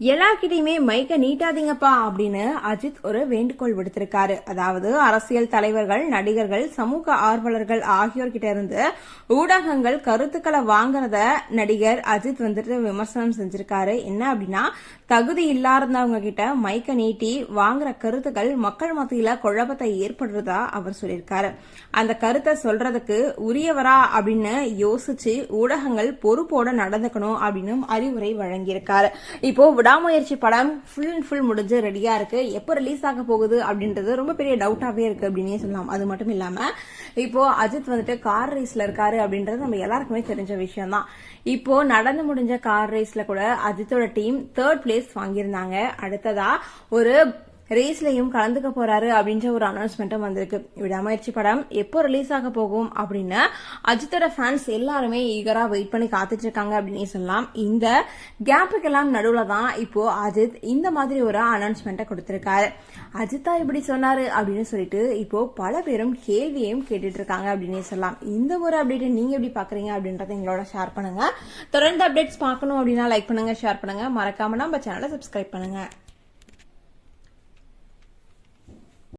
எல்லார்கிட்டயுமே மைக்க நீட்டாதீங்கப்பா அப்படின்னு அஜித் ஒரு வேண்டுகோள் விடுத்திருக்காரு. அதாவது அரசியல் தலைவர்கள் நடிகர்கள் சமூக ஆர்வலர்கள் ஆகியோர்கிட்ட இருந்து ஊடகங்கள் கருத்துக்களை வாங்கினத நடிகர் அஜித் வந்துட்டு விமர்சனம் செஞ்சிருக்காரு. என்ன அப்படின்னா தகுதி இல்லாதவங்க கிட்ட மைக்க நீட்டி வாங்குற கருத்துக்கள் மக்கள் மத்தியில குழப்பத்தை ஏற்படுறதா அவர் சொல்லியிருக்காரு. அந்த கருத்தை சொல்றதுக்கு உரியவரா அப்படின்னு யோசிச்சு ஊடகங்கள் பொறுப்போட நடந்துக்கணும் அப்படின்னு அறிவுரை வழங்கியிருக்காரு. இப்போ விடாமுயற்சி படம் ஃபுல் அண்ட் ஃபுல் முடிஞ்சு ரெடியாக இருக்கு. எப்போ ரிலீஸ் ஆக போகுது அப்படின்றது ரொம்ப பெரிய டவுட்டாகவே இருக்கு அப்படின்னே சொல்லலாம். அது மட்டும் இல்லாமல் இப்போ அஜித் வந்துட்டு கார் ரேஸ்ல இருக்காரு அப்படின்றது நம்ம எல்லாருக்குமே தெரிஞ்ச விஷயம் தான் இப்போ நடந்து முடிஞ்ச கார் ரேஸ்ல கூட அஜித்தோட டீம் தேர்ட் பிளேஸ் வாங்கியிருந்தாங்க. அடுத்ததா ஒரு ரேஸ்லையும் கலந்துக்க போறாரு அப்படின்ற ஒரு அனௌன்ஸ்மெண்ட்டும் வந்திருக்கு. விடாமுயற்சி படம் எப்போ ரிலீஸ் ஆக போகும் அப்படின்னு அஜித்தோட ஃபேன்ஸ் எல்லாருமே ஈகரா வெயிட் பண்ணி காத்துட்டு இருக்காங்க அப்படின்னு சொல்லலாம். இந்த கேப்புக்கெல்லாம் நடுவுல தான் இப்போ அஜித் இந்த மாதிரி ஒரு அனௌன்ஸ்மெண்ட்டை கொடுத்திருக்காரு. அஜித்தா இப்படி சொன்னாரு அப்படின்னு சொல்லிட்டு இப்போ பல பேரும் கேள்வியையும் கேட்டுட்டு இருக்காங்க அப்படின்னு சொல்லலாம். இந்த ஒரு அப்டேட்டை நீங்க எப்படி பாக்குறீங்க அப்படின்றத எங்களோட ஷேர் பண்ணுங்க. தொடர்ந்து அப்டேட்ஸ் பார்க்கணும் அப்படின்னா லைக் பண்ணுங்க ஷேர் பண்ணுங்க. மறக்காம நம்ம சேனலை சப்ஸ்கிரைப் பண்ணுங்க.